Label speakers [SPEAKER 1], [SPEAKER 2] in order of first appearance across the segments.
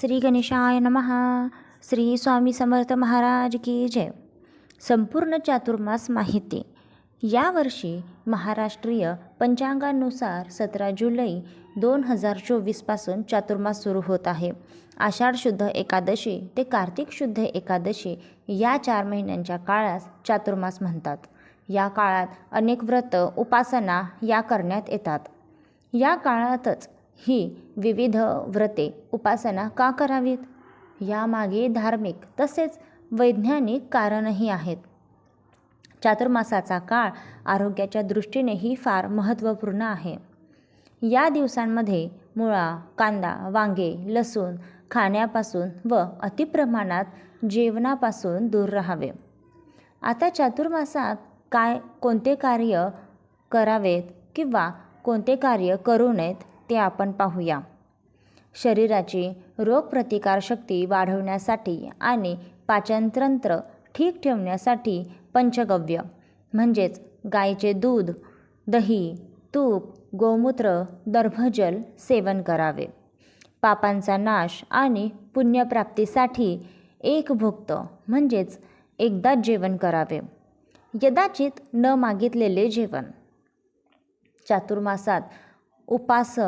[SPEAKER 1] श्री गणेशाय नमः. श्री स्वामी समर्थ महाराज की जय. संपूर्ण चातुर्मास माहिती. यावर्षी महाराष्ट्रीय पंचांगानुसार सतरा जुलै दोन हजार चोवीसपासून चातुर्मास सुरू होत आहे. आषाढ शुद्ध एकादशी ते कार्तिक शुद्ध एकादशी या चार महिन्यांच्या काळास चातुर्मास म्हणतात. या काळात अनेक व्रत उपासना या करण्यात येतात. या काळातच ही विविध व्रते उपासना का करावीत? यामागे धार्मिक तसेच वैज्ञानिक कारणही आहेत. चातुर्मासाचा काळ आरोग्याच्या दृष्टीनेही फार महत्त्वपूर्ण आहे. या दिवसांमध्ये मुळा कांदा वांगे लसूण खाण्यापासून व अतिप्रमाणात जेवणापासून दूर राहावे. आता चातुर्मासात काय कोणते कार्य करावेत किंवा कोणते कार्य करू नयेत ते आपण पाहूया. शरीराची रोगप्रतिकारशक्ती वाढवण्यासाठी आणि पाचनतंत्र ठीक ठेवण्यासाठी पंचगव्य म्हणजेच गाईचे दूध दही तूप गोमूत्र दर्भजल सेवन करावे. पापांचा नाश आणि पुण्यप्राप्तीसाठी एक भुक्त म्हणजेच एकदाच जेवण करावे. यदाचित न मागितलेले जेवण. चातुर्मासात उपास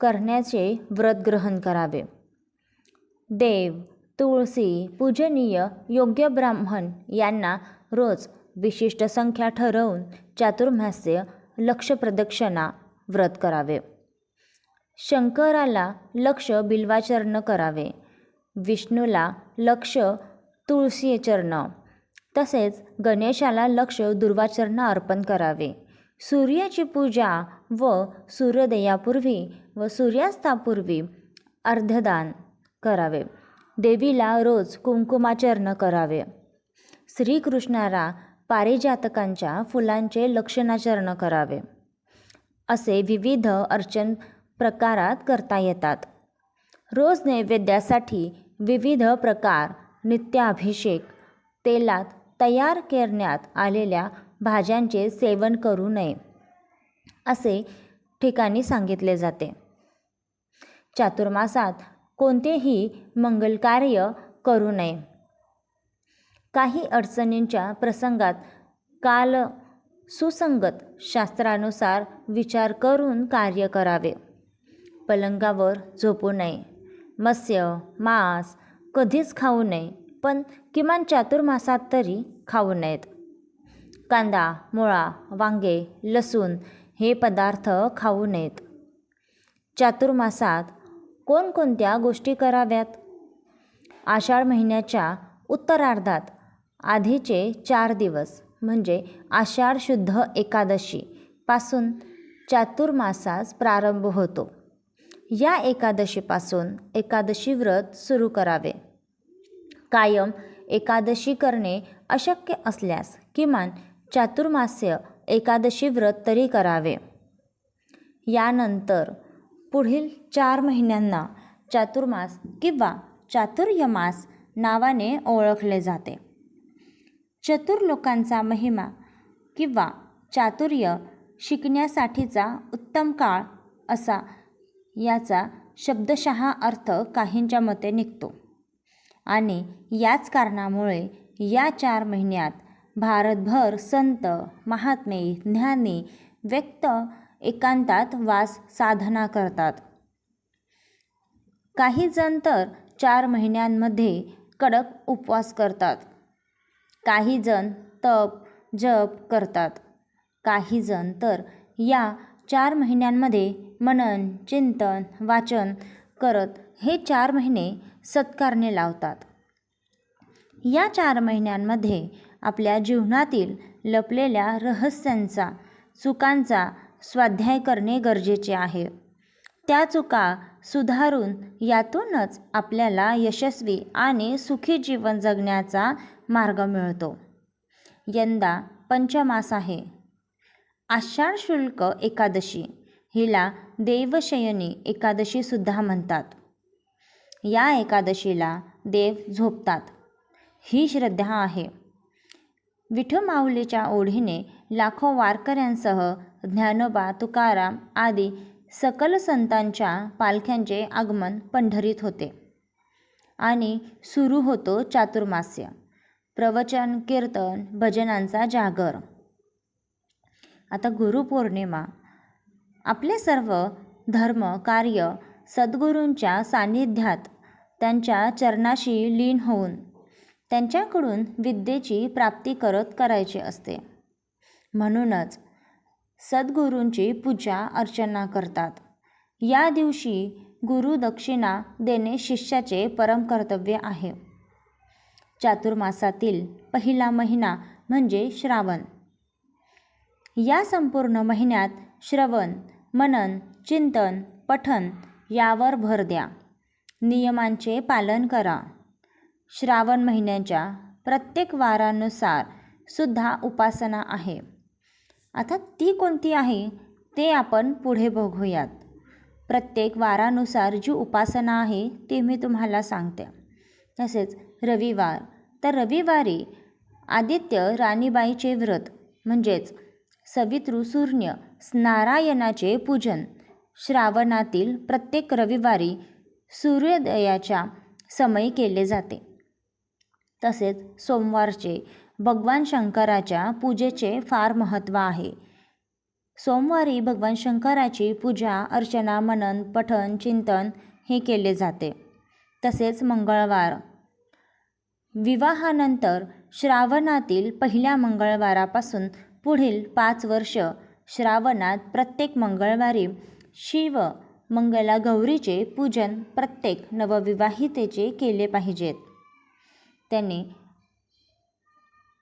[SPEAKER 1] करण्याचे व्रत ग्रहण करावे. देव तुळसी पूजनीय योग्य ब्राह्मण यांना रोज विशिष्ट संख्या ठरवून चातुर्मास्य लक्ष प्रदक्षिणा व्रत करावे. शंकराला लक्ष बिल्वाचरण करावे. विष्णूला लक्ष तुळशीचरण तसेच गणेशाला लक्ष दुर्वाचरण अर्पण करावे. सूर्याची पूजा व सूर्योदयापूर्वी व सूर्यास्तापूर्वी अर्धदान करावे. देवीला रोज कुंकुमाचरण करावे. श्रीकृष्णाला पारिजातकांच्या फुलांचे लक्षणाचरण करावे. असे विविध अर्चन प्रकारात करता येतात. रोज नैवेद्यासाठी विविध प्रकार नित्याभिषेक तेलात तयार करण्यात आलेल्या भाज्यांचे सेवन करू नये असे ठिकाणी सांगितले जाते. चातुर्मासात कोणतेही मंगलकार्य करू नये. काही अडचणींच्या प्रसंगात काल सुसंगत शास्त्रानुसार विचार करून कार्य करावे. पलंगावर झोपू नये. मत्स्य मांस कधीच खाऊ नये पण किमान चातुर्मासात तरी खाऊ नयेत. कांदा मुळा वांगे लसूण हे पदार्थ खाऊ नयेत. चातुर्मासात कोणकोणत्या गोष्टी कराव्यात? आषाढ महिन्याच्या उत्तरार्धात आधीचे चार दिवस म्हणजे आषाढ शुद्ध एकादशी पासून चातुर्मासास प्रारंभ होतो. या एकादशीपासून एकादशी व्रत सुरू करावे. कायम एकादशी करणे अशक्य असल्यास किमान चातुर्मास्य एकादशी व्रत तरी करावे. यानंतर पुढील चार महिन्यांना चातुर्मास किंवा चातुर्यमास नावाने ओळखले जाते. चतुर लोकांचा महिमा किंवा चातुर्य शिकण्यासाठीचा उत्तम काळ असा याचा शब्दशः अर्थ काहींच्या मते निघतो. आणि याच कारणामुळे या चार महिन्यात भारतभर संत महात्मे ज्ञानी व्यक्त एकांतात वास साधना करतात. काही जण तर चार महिन्यांमध्ये कडक उपवास करतात. काही जण तप जप करतात. काही जण तर या चार महिन्यांमध्ये मनन चिंतन वाचन करत हे चार महिने सत्कारणे लावतात. या चार महिन्यांमध्ये आपल्या जीवनातील लपलेल्या रहस्यांचा चुकांचा स्वाध्याय करणे गरजेचे आहे. त्या चुका सुधारून यातूनच आपल्याला यशस्वी आणि सुखी जीवन जगण्याचा मार्ग मिळतो. यंदा पंचमास आहे. आषाढ शुल्क एकादशी हिला देवशयनी एकादशीसुद्धा म्हणतात. या एकादशीला देव झोपतात. ही श्रद्धा आहे. विठमाऊलीच्या ओढीने लाखो वारकऱ्यांसह ज्ञानोबा तुकाराम आदी सकल संतांच्या पालख्यांचे आगमन पंढरीत होते आणि सुरू होतो चातुर्मास्य. प्रवचन कीर्तन भजनांचा जागर. आता गुरुपौर्णिमा. आपले सर्व धर्म कार्य सद्गुरूंच्या सान्निध्यात त्यांच्या चरणाशी लीन होऊन त्यांच्याकडून विद्येची प्राप्ती करत करायची असते. म्हणूनच सद्गुरूंची पूजा अर्चना करतात. या दिवशी गुरुदक्षिणा देणे शिष्याचे परमकर्तव्य आहे. चातुर्मासातील पहिला महिना म्हणजे श्रावण. या संपूर्ण महिन्यात श्रवण मनन चिंतन पठन यावर भर द्या. नियमांचे पालन करा. श्रावण महिन्याच्या प्रत्येक वारानुसार सुद्धा उपासना आहे. आता ती कोणती आहे ते आपण पुढे बघूयात. प्रत्येक वारानुसार जी उपासना आहे ती मी तुम्हाला सांगते. तसेच रविवार. तर रविवारी आदित्य राणीबाईचे व्रत म्हणजेच सवितृसूर्य नारायणाचे पूजन. श्रावणातील प्रत्येक रविवारी सूर्योदयाच्या समयी केले जाते. तसेच सोमवारचे भगवान शंकराच्या पूजेचे फार महत्त्व आहे. सोमवारी भगवान शंकराची पूजा अर्चना मनन पठन चिंतन हे केले जाते. तसेच मंगळवार. विवाहानंतर श्रावणातील पहिल्या मंगळवारापासून पुढील पाच वर्ष श्रावणात प्रत्येक मंगळवारी शिव मंगला गौरीचे पूजन प्रत्येक नवविवाहितेचे केले पाहिजेत. त्यांनी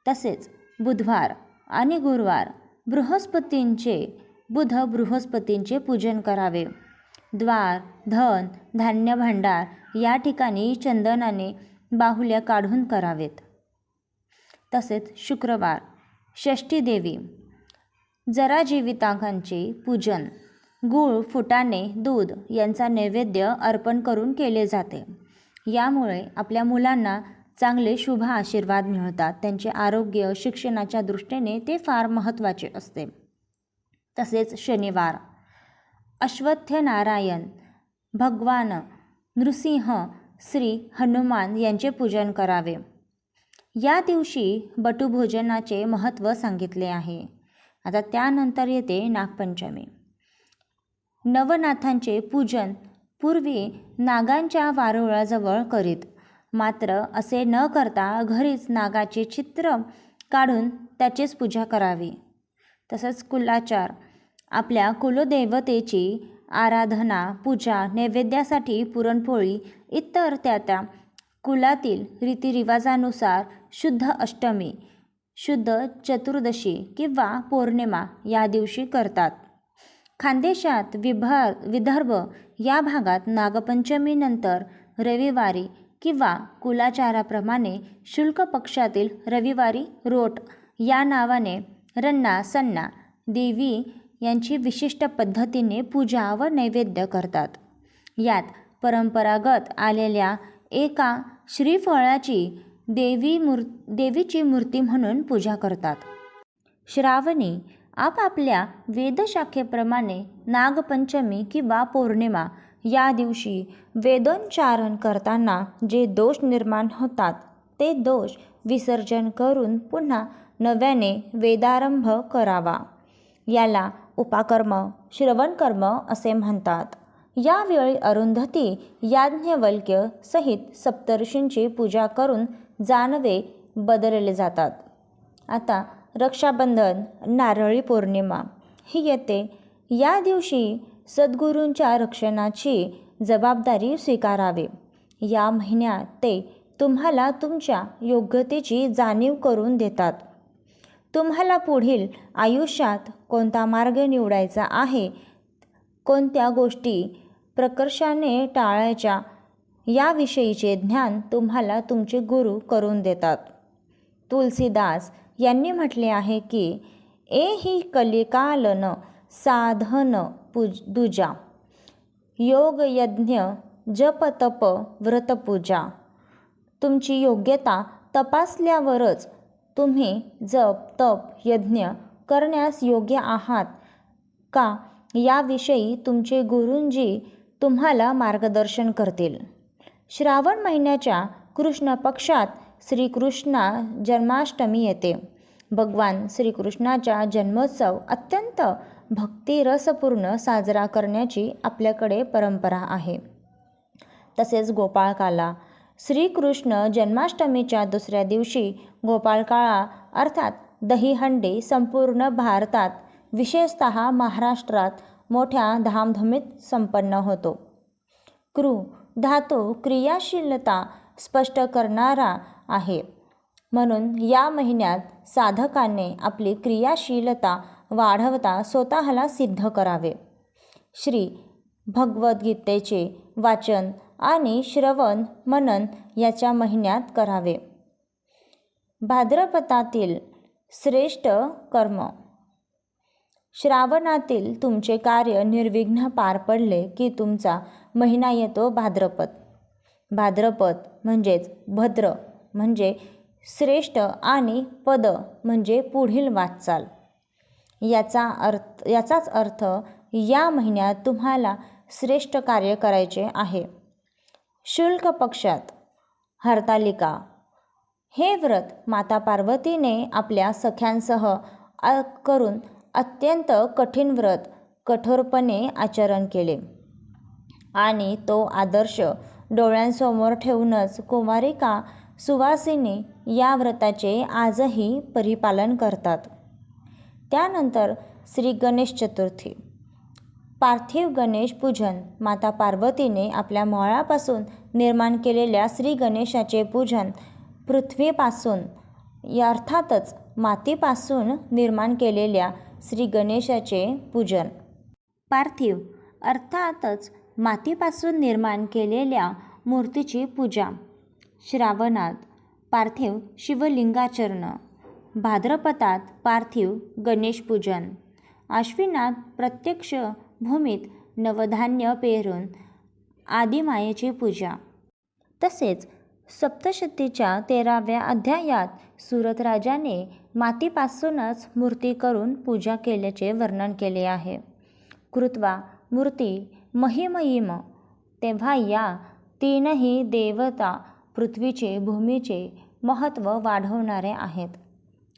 [SPEAKER 1] तसेच बुधवार आणि गुरुवार बृहस्पतींचे बुध बृहस्पतींचे पूजन करावे. द्वार धन धान्य भांडार या ठिकाणी चंदनाने बाहुल्या काढून करावेत. तसेच शुक्रवार षष्ठी देवी जरा जीवितांकांचे पूजन गूळ फुटाणे दूध यांचा नैवेद्य अर्पण करून केले जाते. यामुळे आपल्या मुलांना चांगले शुभ आशीर्वाद मिळतात. त्यांचे आरोग्य शिक्षणाच्या दृष्टीने ते फार महत्त्वाचे असते. तसेच शनिवार अश्वत्थ नारायण भगवान नृसिंह श्री हनुमान यांचे पूजन करावे. या दिवशी बटुभोजनाचे महत्त्व सांगितले आहे. आता त्यानंतर येते नागपंचमी. नवनाथांचे पूजन पूर्वी नागांच्या वारुळाजवळ करीत. मात्र असे न करता घरीच नागाचे चित्र काढून त्याचीच पूजा करावी. तसंच कुलाचार आपल्या कुलदेवतेची आराधना पूजा नैवेद्यासाठी पुरणपोळी इतर त्या त्या कुलातील रीतिरिवाजानुसार शुद्ध अष्टमी शुद्ध चतुर्दशी किंवा पौर्णिमा या दिवशी करतात. खानदेशात विभा विदर्भ या भागात नागपंचमीनंतर रविवारी किंवा कुलाचाराप्रमाणे शुल्क पक्षातील रविवारी रोट या नावाने रन्ना सन्ना देवी यांची विशिष्ट पद्धतीने पूजा व नैवेद्य करतात. यात परंपरागत आलेल्या एका श्रीफळाची देवी मूर देवीची मूर्ती म्हणून पूजा करतात. श्रावणी आपापल्या वेदशाखेप्रमाणे नागपंचमी किंवा पौर्णिमा या दिवशी वेदोच्चारण करताना जे दोष निर्माण होतात ते दोष विसर्जन करून पुन्हा नव्याने वेदारंभ करावा. याला उपाकर्म श्रवणकर्म असे म्हणतात. यावेळी अरुंधती याज्ञवल्क्य सहित सप्तर्षींची पूजा करून जानवे बदलले जातात. आता रक्षाबंधन नारळी पौर्णिमा ही येते. या दिवशी सद्गुरूंच्या रक्षणाची जबाबदारी स्वीकारावी. या महिन्यात ते तुम्हाला तुमच्या योग्यतेची जाणीव करून देतात. तुम्हाला पुढील आयुष्यात कोणता मार्ग निवडायचा आहे? कोणत्या गोष्टी प्रकर्षाने टाळायच्या? याविषयीचे ज्ञान तुम्हाला तुमचे गुरु करून देतात. तुलसीदास यांनी म्हटले आहे की ए ही कलिकालन साधन पूज दुजा। योग यज्ञ जप तप व्रतपूजा तुमची योग्यता तपासल्यावरच तुम्ही जप तप यज्ञ करण्यास योग्य आहात का याविषयी तुमचे गुरुंजी तुम्हाला मार्गदर्शन करतील. श्रावण महिन्याच्या कृष्ण पक्षात श्रीकृष्णा जन्माष्टमी येते. भगवान श्रीकृष्णाचा जन्मोत्सव अत्यंत भक्तिरसपूर्ण साजरा करण्याची आपल्याकडे परंपरा आहे. तसेच गोपाळकाला श्रीकृष्ण जन्माष्टमीच्या दुसऱ्या दिवशी गोपाळकाळा अर्थात दहीहंडी संपूर्ण भारतात विशेषत महाराष्ट्रात मोठ्या धामधुमीत संपन्न होतो. क्रू धातू क्रियाशीलता स्पष्ट करणारा आहे. म्हणून या महिन्यात साधकाने आपली क्रियाशीलता वाढवता स्वतःला सिद्ध करावे. श्री भगवद्गीतेचे वाचन आणि श्रवण मनन याच्या महिन्यात करावे. भाद्रपदातील श्रेष्ठ कर्म. श्रावणातील तुमचे कार्य निर्विघ्न पार पडले की तुमचा महिना येतो भाद्रपद. भाद्रपद म्हणजेच भद्र म्हणजे श्रेष्ठ आणि पद म्हणजे पुढील वाटचाल. याचा अर्थ याचाच अर्थ या महिन्यात तुम्हाला श्रेष्ठ कार्य करायचे आहे. शुल्क पक्षात हरतालिका. हे व्रत माता पार्वतीने आपल्या सख्यांसह आ करून अत्यंत कठीण व्रत कठोरपणे आचरण केले. आणि तो आदर्श डोळ्यांसमोर ठेवूनच कुमारिका सुवासिनी या व्रताचे आजही परिपालन करतात. त्यानंतर श्री गणेश चतुर्थी. पार्थिव गणेश पूजन माता पार्वतीने आपल्या मोळापासून निर्माण केलेल्या श्री गणेशाचे पूजन पृथ्वीपासून या अर्थातच मातीपासून निर्माण केलेल्या श्री गणेशाचे पूजन. पार्थिव अर्थातच मातीपासून निर्माण केलेल्या मूर्तीची पूजा. श्रावणात पार्थिव शिवलिंगाचरण. भाद्रपदात पार्थिव गणेश पूजन. आश्विनात प्रत्यक्ष भूमीत नवधान्य पेरून आदिमायेची पूजा. तसेच सप्तशतीच्या तेराव्या अध्यायात सुरतराजाने मातीपासूनच मूर्ती करून पूजा केल्याचे वर्णन केले आहे. कृत्वा मूर्ती महिमयिम तेव्हा या तीनही देवता पृथ्वीचे भूमीचे महत्त्व वाढवणारे आहेत.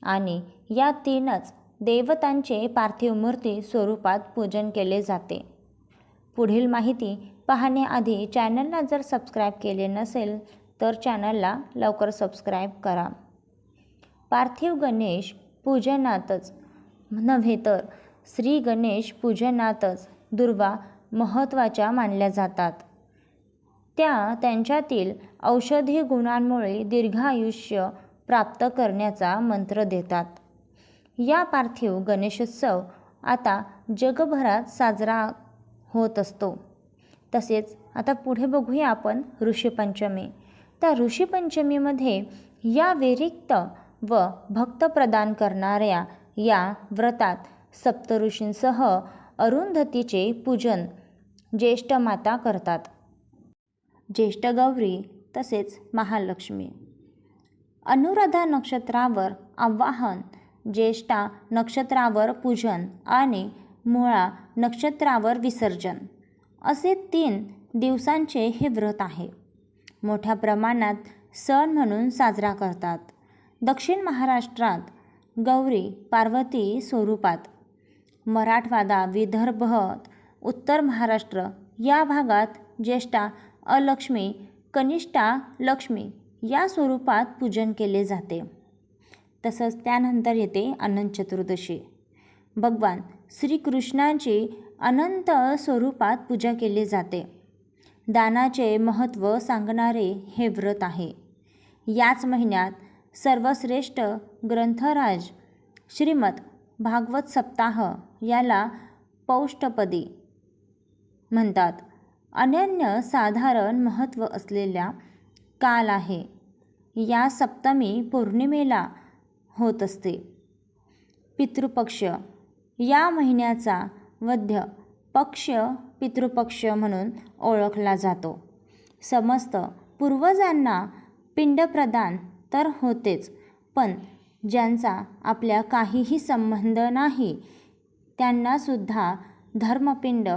[SPEAKER 1] आणि या तीनच देवतांचे पार्थिव मूर्ती स्वरूपात पूजन केले जाते. पुढील माहिती पाहण्याआधी चॅनलला जर सबस्क्राईब केले नसेल तर चॅनलला लवकर सबस्क्राईब करा. पार्थिव गणेश पूजनातच नव्हे तर श्री गणेश पूजनातच दुर्वा महत्त्वाच्या मानल्या जातात. त्या त्यांच्यातील औषधी गुणांमुळे दीर्घायुष्य प्राप्त करण्याचा मंत्र देतात. या पार्थिव गणेशोत्सव आता जगभरात साजरा होत असतो. तसेच आता पुढे बघूया आपण ऋषीपंचमी. त्या ऋषीपंचमीमध्ये या व्यतिरिक्त व भक्त प्रदान करणाऱ्या या व्रतात सप्तऋषींसह अरुंधतीचे पूजन ज्येष्ठ माता करतात. ज्येष्ठ गौरी तसेच महालक्ष्मी. अनुराधा नक्षत्रावर आवाहन ज्येष्ठा नक्षत्रावर पूजन आणि मुळा नक्षत्रावर विसर्जन. असे तीन दिवसांचे हे व्रत आहे. मोठ्या प्रमाणात सण म्हणून साजरा करतात. दक्षिण महाराष्ट्रात गौरी पार्वती स्वरूपात. मराठवाडा विदर्भ उत्तर महाराष्ट्र या भागात ज्येष्ठा अलक्ष्मी कनिष्ठा लक्ष्मी या स्वरूपात पूजन केले जाते. तसंच त्यानंतर येते अनंत चतुर्दशी. भगवान श्रीकृष्णाची अनंत स्वरूपात पूजा केली जाते. दानाचे महत्त्व सांगणारे हे व्रत आहे. याच महिन्यात सर्वश्रेष्ठ ग्रंथराज श्रीमद भागवत सप्ताह याला पौष्टपदी म्हणतात. अनन्य साधारण महत्त्व असलेल्या काल आहे. या सप्तमी पौर्णिमेला होत असते. पितृपक्ष. या महिन्याचा वध्य पक्ष पितृपक्ष म्हणून ओळखला जातो. समस्त पूर्वजांना पिंडप्रदान तर होतेच पण ज्यांचा आपल्या काहीही संबंध नाही त्यांनासुद्धा धर्मपिंड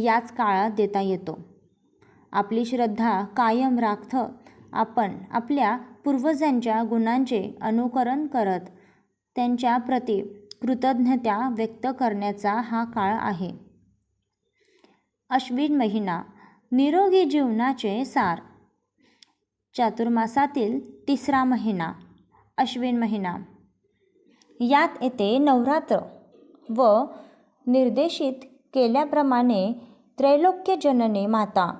[SPEAKER 1] याच काळात देता येतो. आपली श्रद्धा कायम राखत आपण आपल्या पूर्वजांच्या गुणांचे अनुकरण करत त्यांच्या प्रती कृतज्ञता व्यक्त करण्याचा हा काळ आहे. अश्विन महिना निरोगी जीवनाचे सार. चातुर्मासातील तिसरा महिना अश्विन महिना. यात येते नवरात्र व निर्देशित केल्याप्रमाणे त्रैलोक्यजननी माता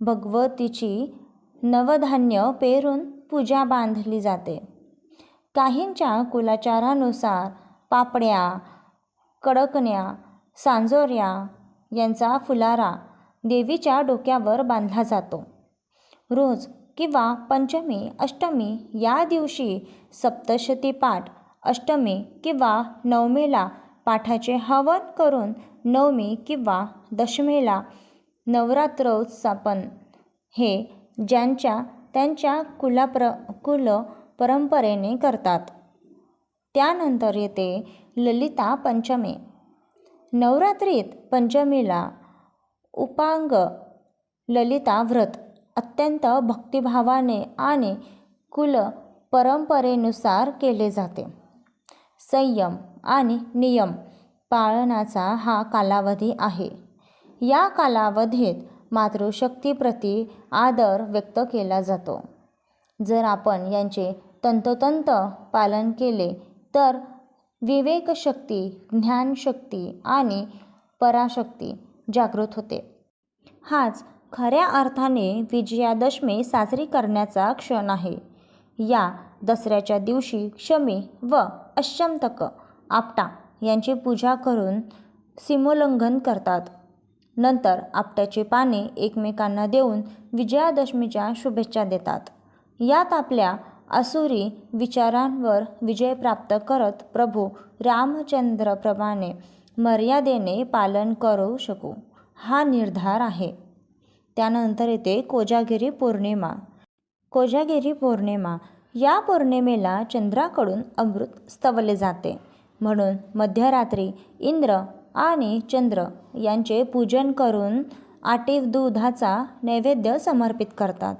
[SPEAKER 1] भगवतीची नवधान्य पेरून पूजा बांधली जाते. काहींच्या कुलाचारानुसार पापड्या कडकण्या सांजोऱ्या यांचा फुलारा देवीच्या डोक्यावर बांधला जातो. रोज किंवा पंचमी अष्टमी या दिवशी सप्तशती पाठ अष्टमी किंवा नवमीला पाठाचे हवन करून नवमी किंवा दशमीला नवरात्रोत्सापन हे ज्यांच्या त्यांच्या कुलाप्र कुल परंपरेने करतात. त्यानंतर येते ललिता पंचमी. नवरात्रीत पंचमीला उपांग ललिता व्रत. अत्यंत भक्तिभावाने आणि कुल परंपरेनुसार केले जाते. संयम आणि नियम पाळण्याचा हा कालावधी आहे. या कालावधीत मातृशक्तीप्रती आदर व्यक्त केला जातो. जर आपण यांचे तंतोतंत पालन केले तर विवेकशक्ती ज्ञानशक्ती आणि पराशक्ती जागृत होते. हाच खऱ्या अर्थाने विजयादशमी साजरी करण्याचा क्षण आहे. या दसऱ्याच्या दिवशी क्षमी व अष्टमतक आपटा यांची पूजा करून सीमोल्लंघन करतात. नंतर आपट्याची पाने एकमेकांना देऊन विजयादशमीच्या शुभेच्छा देतात. यात आपल्या असुरी विचारांवर विजय प्राप्त करत प्रभू रामचंद्रप्रमाणे मर्यादेने पालन करू शकू हा निर्धार आहे. त्यानंतर येते कोजागिरी पौर्णिमा. कोजागिरी पौर्णिमा या पौर्णिमेला चंद्राकडून अमृत स्तवले जाते. म्हणून मध्यरात्री इंद्र आणि चंद्र यांचे पूजन करून आटीव दुधाचा नैवेद्य समर्पित करतात.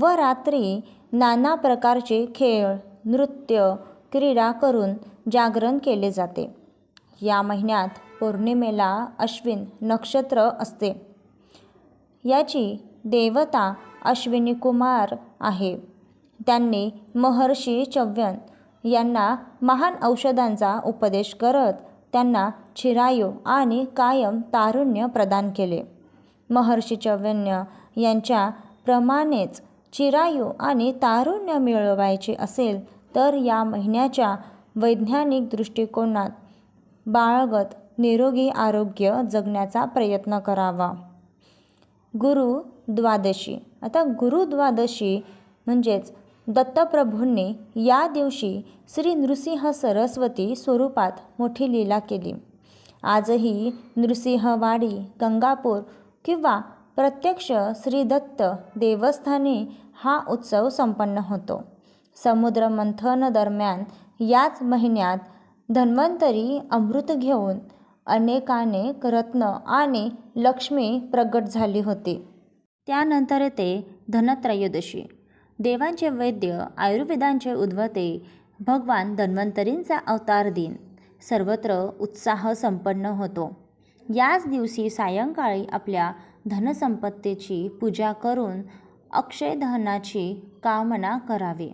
[SPEAKER 1] व रात्री नाना प्रकारचे खेळ नृत्य क्रीडा करून जागरण केले जाते. या महिन्यात पौर्णिमेला अश्विन नक्षत्र असते. याची देवता अश्विनी कुमार आहे. त्यांनी महर्षी चव्यन यांना महान औषधांचा उपदेश करत त्यांना चिरायू आणि कायम तारुण्य प्रदान केले. महर्षी चवन्य यांच्या प्रमाणेच चिरायू आणि तारुण्य मिळवायचे असेल तर या महिन्याच्या वैज्ञानिक दृष्टिकोनात बाळगत निरोगी आरोग्य जगण्याचा प्रयत्न करावा. गुरु द्वादशी. आता गुरुद्वादशी म्हणजेच दत्तप्रभूंनी या दिवशी श्री नृसिंह सरस्वती स्वरूपात मोठी लीला केली. आजही नृसिंहवाडी गंगापूर किंवा प्रत्यक्ष श्री दत्त देवस्थानी हा उत्सव संपन्न होतो. समुद्र मंथन दरम्यान याच महिन्यात धन्वंतरी अमृत घेऊन अनेकानेक रत्न आणि लक्ष्मी प्रगट झाली होती. त्यानंतर येते धनत्रयोदशी. देवांचे वैद्य आयुर्वेदांचे उद्वते भगवान धन्वंतरींचा अवतार दिन. सर्वत्र उत्साह संपन्न होतो. याच दिवशी सायंकाळी आपल्या धनसंपत्तीची पूजा करून अक्षयधनाची कामना करावी.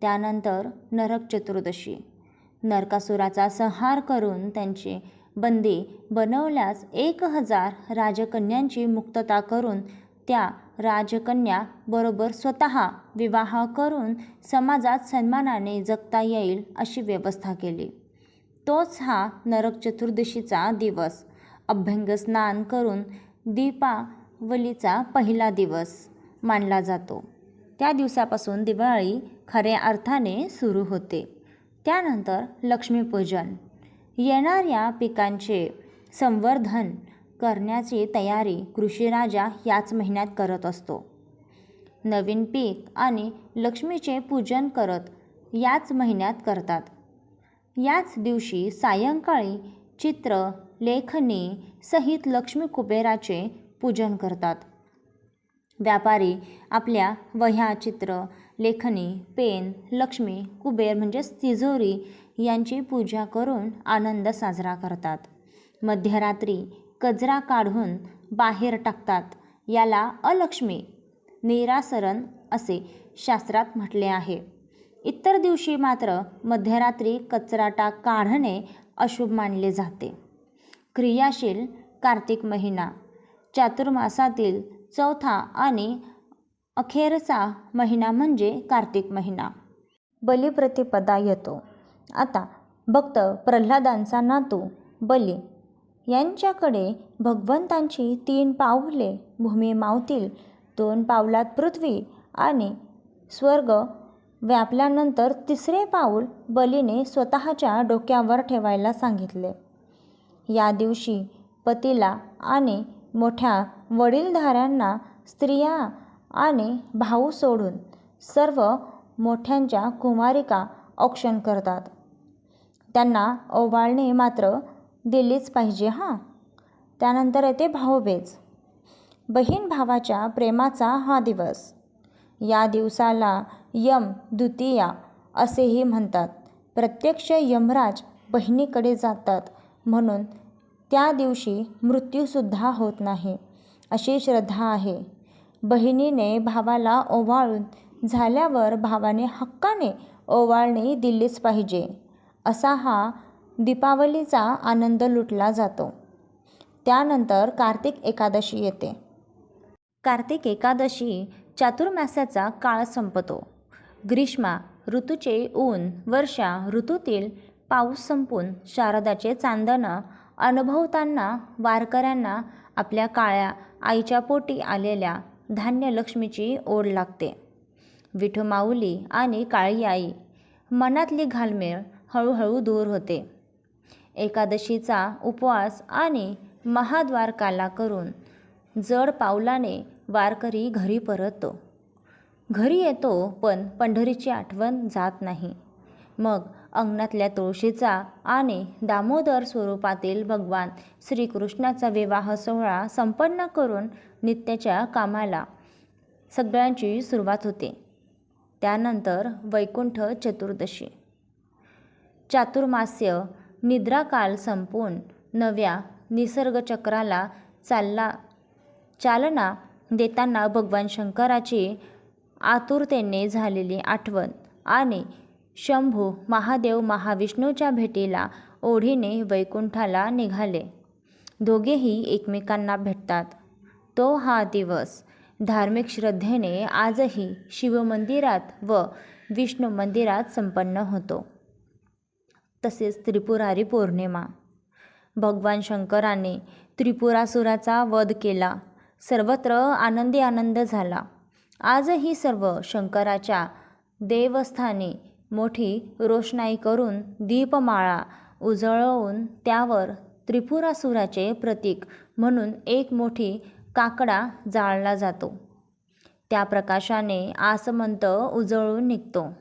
[SPEAKER 1] त्यानंतर नरक चतुर्दशी. नरकासुराचा संहार करून त्यांचे बंदी बनवल्यास एक हजार राजकन्यांची मुक्तता करून त्या राजकन्या बरोबर स्वतः विवाह करून समाजात सन्मानाने जगता येईल अशी व्यवस्था केली. तोच हा नरक चतुर्दशीचा दिवस. अभ्यंग स्नान करून दीपावलीचा पहिला दिवस मानला जातो. त्या दिवसापासून दिवाळी खऱ्या अर्थाने सुरू होते. त्यानंतर लक्ष्मीपूजन. येणाऱ्या पिकांचे संवर्धन करण्याची तयारी कृषीराजा याच महिन्यात करत असतो. नवीन पीक आणि लक्ष्मीचे पूजन करत याच महिन्यात करतात. याच दिवशी सायंकाळी चित्र लेखनी सहित लक्ष्मी कुबेराचे पूजन करतात. व्यापारी आपल्या वह्या चित्र लेखनी पेन लक्ष्मी कुबेर म्हणजेच तिजोरी यांची पूजा करून आनंद साजरा करतात. मध्यरात्री कचरा काढून बाहेर टाकतात. याला अलक्ष्मी निरासरण असे शास्त्रात म्हटले आहे. इतर दिवशी मात्र मध्यरात्री कचराटा काढणे अशुभ मानले जाते. क्रियाशील कार्तिक महिना चातुर्मासातील चौथा आणि अखेरचा महिना म्हणजे कार्तिक महिना. बलिप्रतिपदा येतो. आता भक्त प्रल्हादांचा नातू बली यांच्याकडे भगवंतांची तीन पाऊले भूमी मावतील दोन पावलात पृथ्वी आणि स्वर्ग व्यापल्यानंतर तिसरे पाऊल बलीने स्वतःच्या डोक्यावर ठेवायला सांगितले. या दिवशी पतीला आणि मोठ्या वडीलधाऱ्यांना स्त्रिया आणि भाऊ सोडून सर्व मोठ्यांच्या कुमारिका औक्षण करतात. त्यांना ओवाळणे मात्र दिलीच पाहिजे हां. त्यानंतर येते भाऊबीज. बहीण भावाच्या प्रेमाचा हा दिवस. या दिवसाला यम द्वितीया असेही म्हणतात. प्रत्यक्ष यमराज बहिणीकडे जातात म्हणून त्या दिवशी मृत्यूसुद्धा होत नाही अशी श्रद्धा आहे. बहिणीने भावाला ओवाळून झाल्यावर भावाने हक्काने ओवाळणी दिलीच पाहिजे असा हा दीपावलीचा आनंद लुटला जातो. त्यानंतर कार्तिक एकादशी येते. कार्तिक एकादशी चातुर्मास्याचा काळ संपतो. ग्रीष्मा ऋतूचे ऊन वर्षा ऋतूतील पाऊस संपून शारदाचे चांदणं अनुभवताना वारकऱ्यांना आपल्या काळ्या आईच्या पोटी आलेल्या धान्यलक्ष्मीची ओढ लागते. विठुमाऊली आणि काळी आई मनातली घालमेळ हळूहळू दूर होते. एकादशीचा उपवास आणि महाद्वारकाला करून जड पावलाने वारकरी घरी परततो. घरी येतो पण पंढरीची आठवण जात नाही. मग अंगणातल्या तुळशीचा आणि दामोदर स्वरूपातील भगवान श्रीकृष्णाचा विवाह सोहळा संपन्न करून नित्याच्या कामाला सगळ्यांची सुरुवात होते. त्यानंतर वैकुंठ चतुर्दशी. चातुर्मास्य निद्राकाल संपून नव्या निसर्गचक्राला चालला. चालना देताना भगवान शंकराची आतुरतेने झालेली आठवण आणि शंभू महादेव महाविष्णूच्या भेटीला ओढीने वैकुंठाला निघाले. दोघेही एकमेकांना भेटतात. तो हा दिवस धार्मिक श्रद्धेने आजही शिवमंदिरात व विष्णू मंदिरात संपन्न होतो. तसेच त्रिपुरारी पौर्णिमा. भगवान शंकराने त्रिपुरासुराचा वध केला. सर्वत्र आनंदी आनंद झाला. आजही सर्व शंकराच्या देवस्थानी मोठी रोषणाई करून दीपमाळा उजळवून त्यावर त्रिपुरासुराचे प्रतीक म्हणून एक मोठी काकडा जाळला जातो. त्या प्रकाशाने आसमंत उजळून निघतो.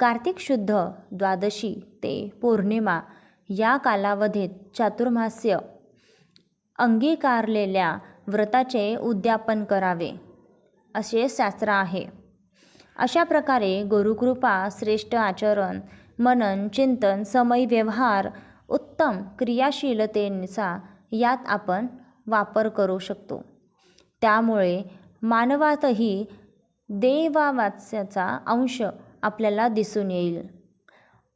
[SPEAKER 1] कार्तिक शुद्ध द्वादशी ते पौर्णिमा या कालावधीत चातुर्मास्य अंगीकारलेल्या व्रताचे उद्यापन करावे असे शास्त्र आहे. अशा प्रकारे गुरुकृपा श्रेष्ठ आचरण मनन चिंतन समय व्यवहार उत्तम क्रियाशीलतेचा यात आपण वापर करू शकतो. त्यामुळे मानवातही देवावात्स्याचा अंश आपल्याला दिसून येईल.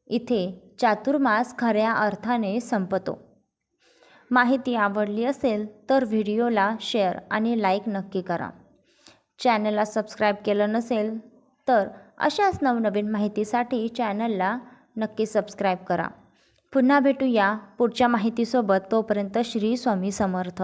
[SPEAKER 1] इथे चातुर्मास खऱ्या अर्थाने संपतो. माहिती आवडली असेल तर व्हिडिओला शेअर आणि लाईक नक्की करा. चॅनलला सबस्क्राईब केलं नसेल तर अशाच नवनवीन माहितीसाठी चॅनलला नक्की सबस्क्राईब करा. पुन्हा भेटूया पुढच्या माहितीसोबत. तोपर्यंत श्री स्वामी समर्थ.